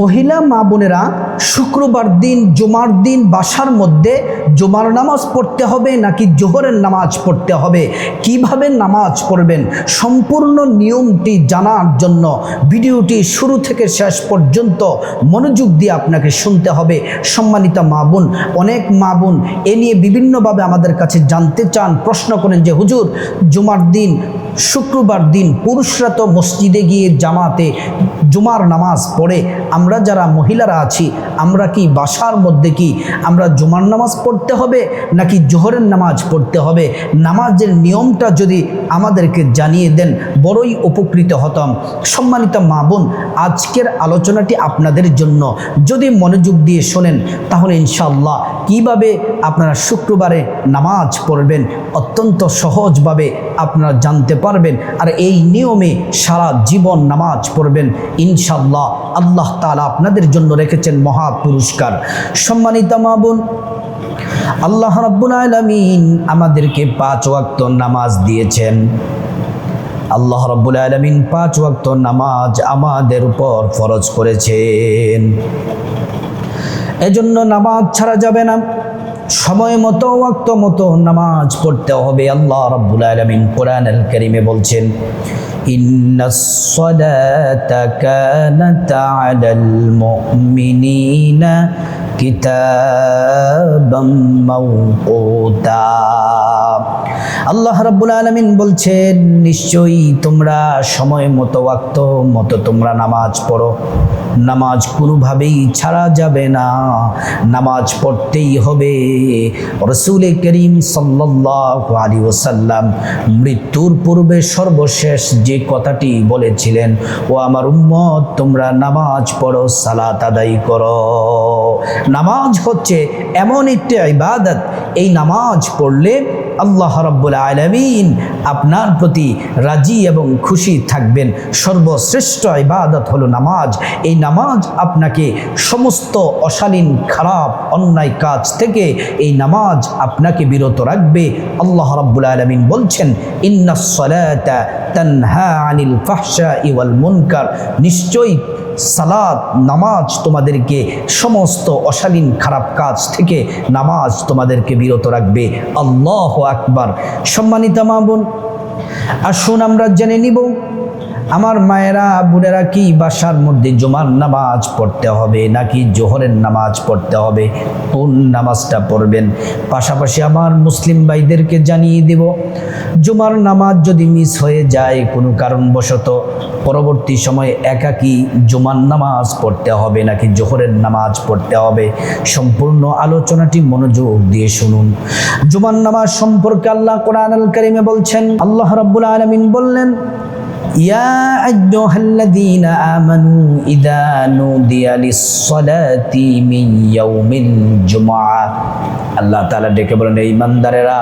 মহিলা মা বোনেরা শুক্রবার দিন, জুমার দিন বাসার মধ্যে জুমার নামাজ পড়তে হবে নাকি জোহরের নামাজ পড়তে হবে? কীভাবে নামাজ পড়বেন? সম্পূর্ণ নিয়মটি জানার জন্য ভিডিওটি শুরু থেকে শেষ পর্যন্ত মনোযোগ দিয়ে আপনাকে শুনতে হবে। সম্মানিত মা বোন, অনেক মা বোন এ নিয়ে বিভিন্নভাবে আমাদের কাছে জানতে চান, প্রশ্ন করেন যে, হুজুর, জুমার দিন, শুক্রবার দিন পুরুষরা তো মসজিদে গিয়ে জামাতে জুমার নামাজ পড়ে আমরা যারা মহিলারা আছি, আমরা কি বাসার মধ্যে কি আমরা জুমার নামাজ পড়তে হবে নাকি জোহরের নামাজ পড়তে হবে? নামাজের নিয়মটা যদি আমাদেরকে জানিয়ে দেন, বড়ই উপকৃত হতাম। সম্মানিত মা বোন, আজকের আলোচনাটি আপনাদের জন্য। যদি মনোযোগ দিয়ে শোনেন, তাহলে ইনশাল্লাহ কীভাবে আপনারা শুক্রবারে নামাজ পড়বেন? অত্যন্ত সহজভাবে আপনারা জানতে পারবেন। আর এই নিয়মে সারা জীবন নামাজ পড়বেন। ইনশাল্লাহ আল্লাহ তালা আপনাদের জন্য রেখেছেন মহা পুরস্কার। সম্মানিত মা বোন, আল্লাহ রাব্বুল আলামিন আমাদেরকে পাঁচ ওয়াক্ত নামাজ দিয়েছেন। আল্লাহ রাব্বুল আলামিন পাঁচ ওয়াক্ত নামাজ আমাদের উপর ফরজ করেছেন। এজন্য নামাজ ছাড়া যাবে না। সময় মতো, ওয়াক্ত মতো নামাজ পড়তে হবে। আল্লাহ রাব্বুল আলামিন কোরআনুল করিমে বলছেন মাওকুতা। আল্লাহ রাব্বুল আলামিন বলছেন, নিশ্চয়ই তোমরা সময় মতো ওয়াক্ত, মতো তোমরা নামাজ পড়ো। নামাজ কোনোভাবেই ছাড়া যাবে না। নামাজ পড়তেই হবে। রসুল করিম সাল্লাল্লাহু আলাইহি ওয়াসাল্লাম মৃত্যুর পূর্বে সর্বশেষ যে কথাটি বলেছিলেন, ও আমার উম্মত, তোমরা নামাজ পড়ো, সালাত আদায় করো। নামাজ হচ্ছে এমন একটি ইবাদত। এই নামাজ পড়লে আল্লাহ রব্বুল আলমিন আপনার প্রতি রাজি এবং খুশি থাকবেন। সর্বশ্রেষ্ঠ ইবাদত হলো নামাজ। এই নামাজ আপনাকে সমস্ত অশালীন, খারাপ, অন্যায় কাজ থেকে এই নামাজ আপনাকে বিরত রাখবে। আল্লাহ রব্বুল আলমিন বলছেন ইন্নাসলাতা তানহা আনিল ফাহশা ইওয়াল মুনকার। নিশ্চয়ই সালাদ, নামাজ তোমাদেরকে সমস্ত অশালীন খারাপ কাজ থেকে নামাজ তোমাদেরকে বিরত রাখবে। আল্লাহ আকবার। সম্মানিত মা বোন, আসুন আমরা জেনে নিব আমার মায়েরা, বোনেরা কি বাসার মধ্যে জুমার নামাজ পড়তে হবে নাকি জোহরের নামাজ পড়তে হবে? কোন নামাজটা পড়বেন? পাশাপাশি আমার মুসলিম ভাইদেরকে জানিয়ে দেব, জুমার নামাজ যদি মিস হয়ে যায় কোনো কারণবশত, পরবর্তী সময়ে একাকি জুমার নামাজ পড়তে হবে নাকি জোহরের নামাজ পড়তে হবে? সম্পূর্ণ আলোচনাটি মনোযোগ দিয়ে শুনুন। জুমার নামাজ সম্পর্কে আল্লাহ কোরআন আল কারিমে বলছেন, আল্লাহ রাব্বুল আলামিন বললেন يا أيها الذين آمنوا إذا نودي للصلاة من يوم الجمعة আল্লাহ তাআলা ডেকে বলেন এই ইমানদারেরা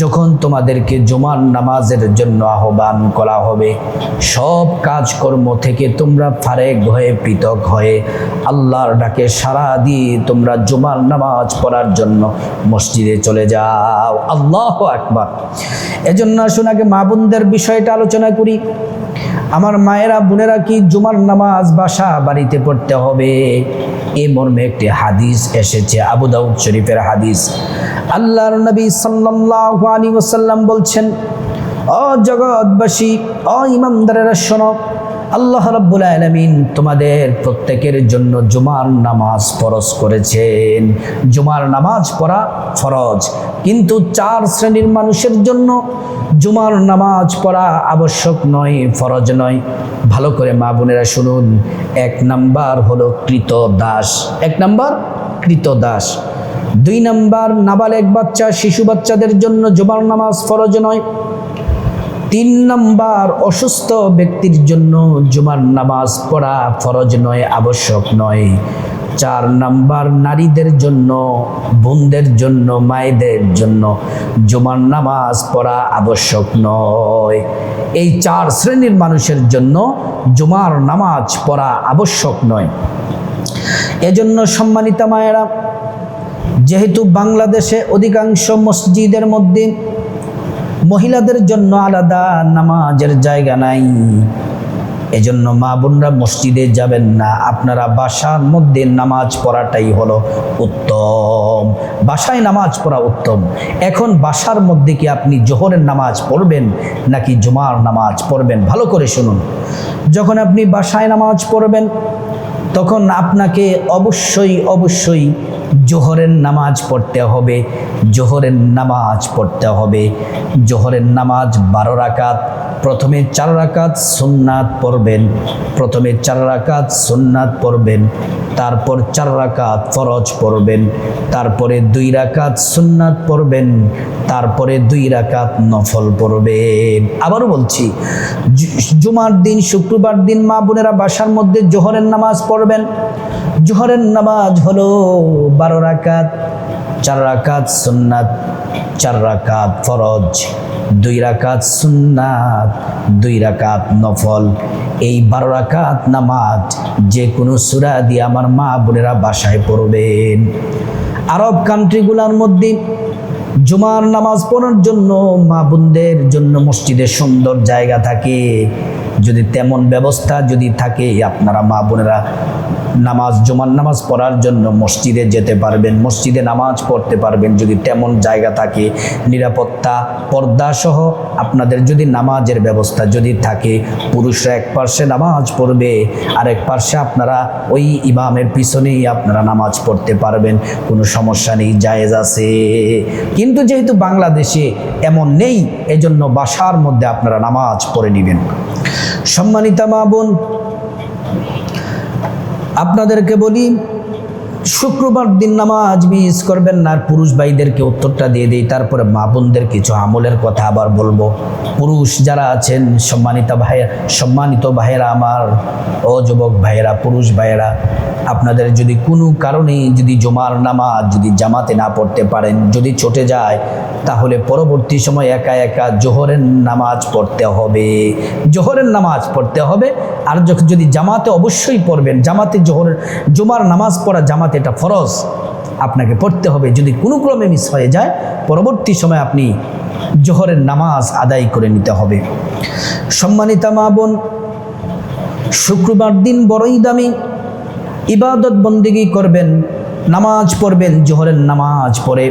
যখন তোমাদেরকে জুমার নামাজের জন্য আহ্বান করা হবে সব কাজকর্ম থেকে তোমরা ফারেক হয়ে পৃথক হয়ে আল্লাহর ডাকে সাড়া দিয়ে তোমরা জুমার নামাজ পড়ার জন্য মসজিদে চলে যাও আল্লাহ আকবার এজন্য আসুন আগে মা বোনদের বিষয়টা আলোচনা করি আমার মায়েরা, বোনেরা কি জুমার নামাজ বাসা বাড়িতে পড়তে হবে? এ মর্মে একটি হাদিস এসেছে, আবু দাউদ শরীফের হাদিস। আল্লাহর নবী সাল্লাল্লাহু আলাইহি ওয়াসাল্লাম বলছেন, ও জগৎবাসী, ও ইমানদারেরা শোনো আল্লাহ রাব্বুল আলামিন তোমাদের প্রত্যেকের জন্য জুমার নামাজ ফরজ করেছেন। জুমার নামাজ পড়া ফরজ। কিন্তু চার শ্রেণির মানুষের জন্য জুমার নামাজ পড়া আবশ্যক নয়, ফরজ নয়। ভালো করে মা বোনেরা শুনুন। এক নাম্বার হলো কৃত দাস এক নাম্বার কৃত দাস দুই নাম্বার নাবালেক বাচ্চা, শিশু বাচ্চাদের জন্য জুমার নামাজ ফরজ নয়। তিন নাম্বার অসুস্থ ব্যক্তির জন্য জুমার নামাজ পড়া ফরজ নয়, আবশ্যক নয়। চার নাম্বার নারীদের জন্য, বোনদের জন্য, মায়েদের জন্য জুমার নামাজ পড়া আবশ্যক নয়। এই চার শ্রেণির মানুষের জন্য জুমার নামাজ পড়া আবশ্যক নয়। এজন্য সম্মানিতা মায়েরা, যেহেতু বাংলাদেশে অধিকাংশ মসজিদের মধ্যে মহিলাদের জন্য আলাদা নামাজের জায়গা নাই। এজন্য মা বোনরা মসজিদে যাবেন না। আপনারা বাসার মধ্যে নামাজ পড়াটাই হলো উত্তম। বাসায় নামাজ পড়া উত্তম। এখন বাসার মধ্যে কি আপনি জোহরের নামাজ পড়বেন নাকি জুমার নামাজ পড়বেন? ভালো করে শুনুন। যখন আপনি বাসায় নামাজ পড়বেন, তখন আপনাকে অবশ্যই অবশ্যই জোহরের নামাজ পড়তে হবে, জোহরের নামাজ পড়তে হবে। জোহরের নামাজ বারো রাকাত, প্রথমে চার রাকাত সুন্নাত পড়বেন, প্রথমে চার রাকাত সুন্নাত পড়বেন, তারপর চার রাকাত ফরজ পড়বেন, তারপরে দুই রাকাত সুন্নাত পড়বেন, তারপরে দুই রাকাত নফল পড়বেন। আবারও বলছি জুমার দিন, শুক্রবার দিন মা বোনেরা বাসার মধ্যে জোহরের নামাজ পড়বেন। জোহরের নামাজ হলো বারো রাকাত, চার রাকাত সুন্নাত, চার রাকাত ফরজ, দুই রাকাত সুন্নাত, দুই রাকাত নফল। এই বারো রাকাত নামাজ যে কোনো সুরা দিয়ে আমার মা বোনেরা বাসায় পড়বেন। আরব কান্ট্রিগুলোর মধ্যে জুমার নামাজ পড়ার জন্য মা বোনদের জন্য মসজিদে সুন্দর জায়গা থাকে। যদি তেমন ব্যবস্থা যদি থাকে আপনারা মা বোনেরা নামাজ, জুমার নামাজ পড়ার জন্য মসজিদে যেতে পারবেন, মসজিদে নামাজ পড়তে পারবেন যদি তেমন জায়গা থাকে, নিরাপত্তা পর্দাসহ আপনাদের যদি নামাজের ব্যবস্থা যদি থাকে, পুরুষরা এক পার্শ্বে নামাজ পড়বে আর এক পার্শ্বে আপনারা ওই ইমামের পিছনেই আপনারা নামাজ পড়তে পারবেন, কোনো সমস্যা নেই, জায়েজ আছে। কিন্তু যেহেতু বাংলাদেশে এমন নেই, এজন্য বাসার মধ্যে আপনারা নামাজ পড়ে নেবেন। সম্মানিতা মা বোন আপনাদেরকে বলি শুক্রবার দিন নামাজ মিস করবেন না, আর পুরুষ ভাইদেরকে উত্তরটা দিয়ে দিই, তারপরে মা বোনদের কিছু আমলের কথা আবার বলব। পুরুষ যারা আছেন, সম্মানিত ভাইয়া সম্মানিত ভাইয়েরা আমার, ও যুবক ভাইয়েরা, পুরুষ ভাইয়েরা, আপনাদের যদি কোনো কারণে যদি জমার নামাজ যদি জামাতে না পড়তে পারেন, যদি ছুটে যায়, তাহলে পরবর্তী সময় একা একা জোহরের নামাজ পড়তে হবে। জোহরের নামাজ পড়তে হবে, আর যদি জামাতে অবশ্যই পড়বেন, জামাতে জোহরের জুমার নামাজ পড়া জামাতে এটা ফরজ, আপনাকে পড়তে হবে। যদি কোনো ক্রমে মিস হয়ে যায়, পরবর্তী সময় আপনি জোহরের নামাজ আদায় করে নিতে হবে। সম্মানিতা মা বোন, শুক্রবার দিন বড়ই দামি। ইবাদত বন্দিগি করবেন, নামাজ পড়বেন, জোহরের নামাজ পড়ে।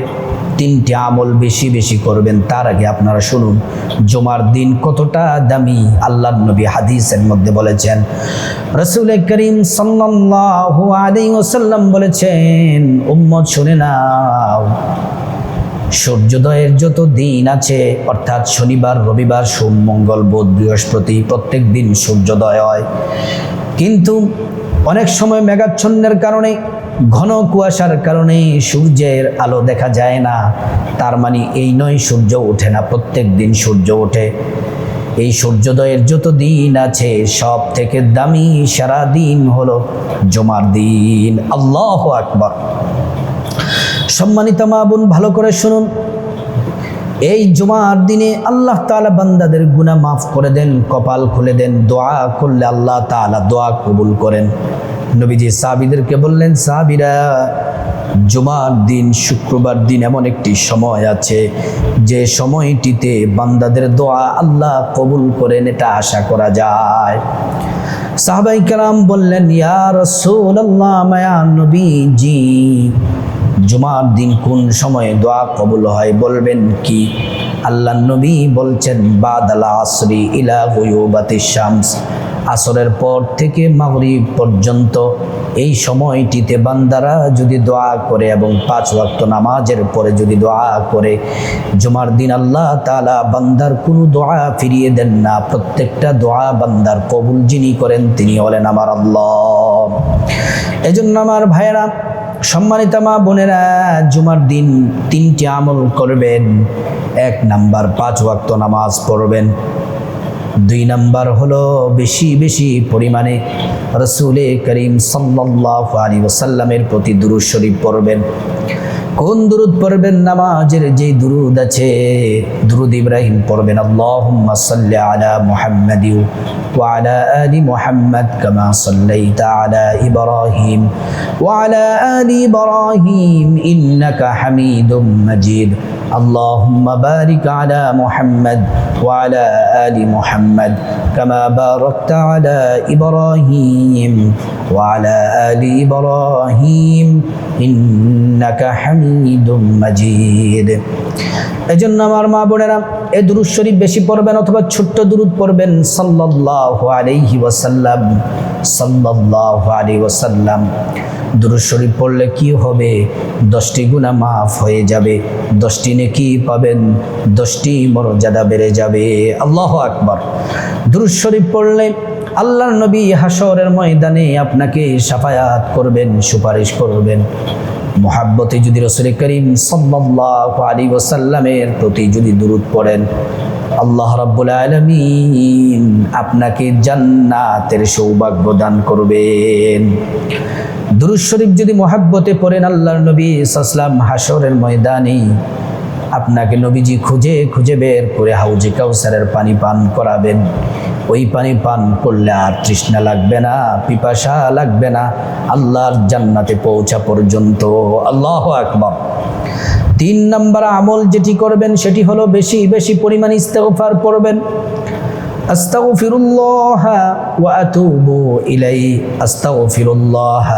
তিনটি আমল বেশি বেশি করবেন তার আগে আপনারা শুনুন। জমার দিন কতটা দামি? আল্লাহ নবী হাদিসের মধ্যে বলেছেন, রসুল করিম ওয়াসাল্লাম বলেছেন, উম্মত শুনে নাও, সূর্যোদয়ের যত দিন আছে, অর্থাৎ শনিবার, রবিবার, সোম, মঙ্গল, বুধ, বৃহস্পতি, প্রত্যেক দিন সূর্যোদয় হয়। কিন্তু অনেক সময় মেঘাচ্ছন্নের কারণে ঘন কুয়াশার কারণে সূর্যের আলো দেখা যায় না। তার মানে এই নয় সূর্য ওঠে না, প্রত্যেক দিন সূর্য ওঠে। এই সূর্যোদয়ের যত দিন আছে সব থেকে দামি সারা দিন হলো জমার দিন। আল্লাহ আকবর। সম্মানিত মা বোন, ভালো করে শুনুন। এই জুমার দিনে আল্লাহ তাআলা বান্দাদের গুনাহ মাফ করে দেন, কপাল খুলে দেন, দোয়া করলে আল্লাহ তাআলা দোয়া কবুল করেন। নবীজি সাহাবীদেরকে বললেন, সাহাবীরা, জুমার দিন, শুক্রবার দিন এমন একটি সময় আছে, যে সময়টিতে বান্দাদের দোয়া আল্লাহ কবুল করেন এটা আশা করা যায়। সাহাবাই কালাম বললেন, ইয়া রাসূলুল্লাহ, মায়া নবীজি, জুমার দিন কোন সময়ে দোয়া কবুল হয় বলবেন কি? আল্লাহ নবী বলছেন, বাদাল আসরি ইলা শামস। আসরের পর থেকে মাগরিব পর্যন্ত এই সময়টিতে বান্দারা যদি দোয়া করে এবং পাঁচ ওয়াক্ত নামাজের পরে যদি দোয়া করে, জুমার দিন আল্লাহ তাআলা বান্দার কোনো দোয়া ফিরিয়ে দেন না। প্রত্যেকটা দোয়া বান্দার কবুল যিনি করেন তিনি হলেন আমার আল্লাহ। এজন্য আমার ভাইয়েরা, সম্মানিত মা বোনেরা, জুমার দিন তিনটি আমল করবেন। এক নাম্বার, পাঁচ ওয়াক্ত নামাজ পড়বেন। দুই নম্বর হলো বেশি বেশি পরিমাণে রসুলে করিম সাল্লাহ আলী ওসাল্লামের প্রতি দুরুশরীফ শরীফ পড়বেন। কোন দুরুদ পড়বেন নামাজের যে দুরুদ আছে দুরুদ ইব্রাহিম পড়বেন আল্লাহুম্মা সাল্লি আলা মুহাম্মাদ ওয়া আলা আলি মুহাম্মাদ কামা সাল্লাইতা আলা ইব্রাহিম ওয়া আলা আলি ইব্রাহিম ইন্নাকা হামিদুম মাজিদ اللهم بارك على محمد وعلى آل محمد محمد كما باركت على إبراهيم وعلى آل إبراهيم إنك حميد হামিদুম এই জন্য আমার মা বোনেরা, এ দুরুদ শরীফ বেশি পড়বেন অথবা ছোট্ট দুরুদ পড়বেন? সাল্লাল্লাহু আলাইহি ওয়াসাল্লাম। সাল্লাল্লাহু আলাইহি ওয়াসাল্লাম। দুরুদ শরীফ পড়লে কি হবে? দশটি গুণা মাফ হয়ে যাবে। দশটি নেকি পাবেন। দশটি মর্যাদা বেড়ে যাবে। আল্লাহ আকবার। দুরুদ শরীফ পড়লে আল্লাহ নবী হাসরের ময়দানে আপনাকে সাফায়াত করবেন, সুপারিশ করবেন। মোহাব্বতে যদি রসুল করিম সাল্লাল্লাহু আলাইহি ওয়াসাল্লামের প্রতি যদি দুরূদ পড়েন, আল্লাহ রাব্বুল আলামিন আপনাকে জান্নাতের সৌভাগ্য দান করবেন। দুরূদ শরীফ যদি মোহাব্বতে পড়েন আল্লাহর নবী সাল্লাম হাসরের ময়দানে, আপনাকে নবীজি খুঁজে খুঁজে বের করে হাউজে কাউসারের পানি পান করাবেন। ওই পানি পান করলে আর তৃষ্ণা লাগবে না, পিপাসা লাগবে না। আল্লাহর জান্নাতে পৌঁছা পর্যন্ত। আল্লাহ আকবর। তিন নম্বর আমল যেটি করবেন, সেটি হলো বেশি বেশি পরিমাণ ইস্তেগফার পড়বেন। আস্তাগফিরুল্লাহ ওয়া আতুবু ইলাইহি। আস্তাগফিরুল্লাহ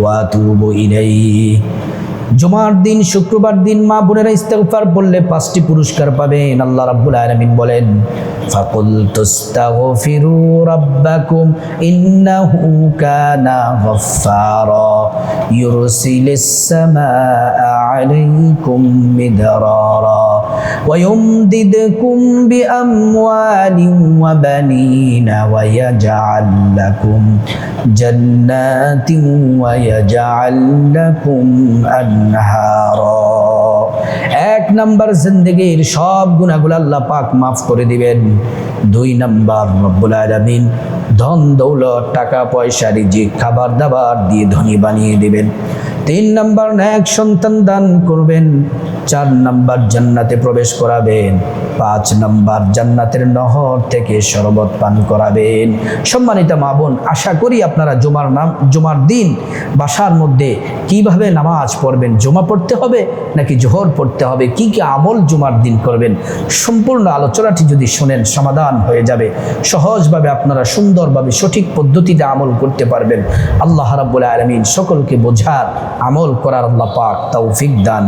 ওয়া আতুবু ইলাইহি। জুমার দিন শুক্রবার দিন মা বোনেরা ইস্তেগফার বললে পাঁচটি পুরস্কার পাবেন আল্লাহ রাব্বুল আলামিন বলেন ফাকুল তুস্তাগফিরু রাব্বাকুম ইন্নাহু কানা গফফারা ইউরসিলিস সামাআ আলাইকুম মিদরারা ويمددكم بأموال وبنين ويجعل لكم جنات ويجعل لكم أنهارا এক নম্বর জিন্দগির সব গুণাগুলো আল্লাহ পাক মাফ করে দিবেন। দুই নম্বর রব্বুল আলামিন ধন দৌলত, টাকা পয়সা, রিজিক, খাবার দাবার দিয়ে ধনী বানিয়ে দিবেন। তিন নম্বর ন্যাক সন্তান দান করবেন। চার নাম্বার জান্নাতে প্রবেশ করাবেন, পাঁচ নাম্বার জান্নাতের নহর থেকে শরবত পান করাবেন। সম্মানিত মা বোন, আশা করি আপনারা জুমার নাম, জুমার দিন বাসার মধ্যে কীভাবে নামাজ পড়বেন, জমা পড়তে হবে নাকি জোহর পড়তে হবে, কি কি আমল জুমার দিন করবেন, সম্পূর্ণ আলোচনাটি যদি শোনেন সমাধান হয়ে যাবে। সহজভাবে আপনারা সুন্দরভাবে সঠিক পদ্ধতিতে আমল করতে পারবেন। আল্লাহ রাব্বুল আলমিন সকলকে বোঝার আমল করার আল্লাহ পাক তৌফিক দান।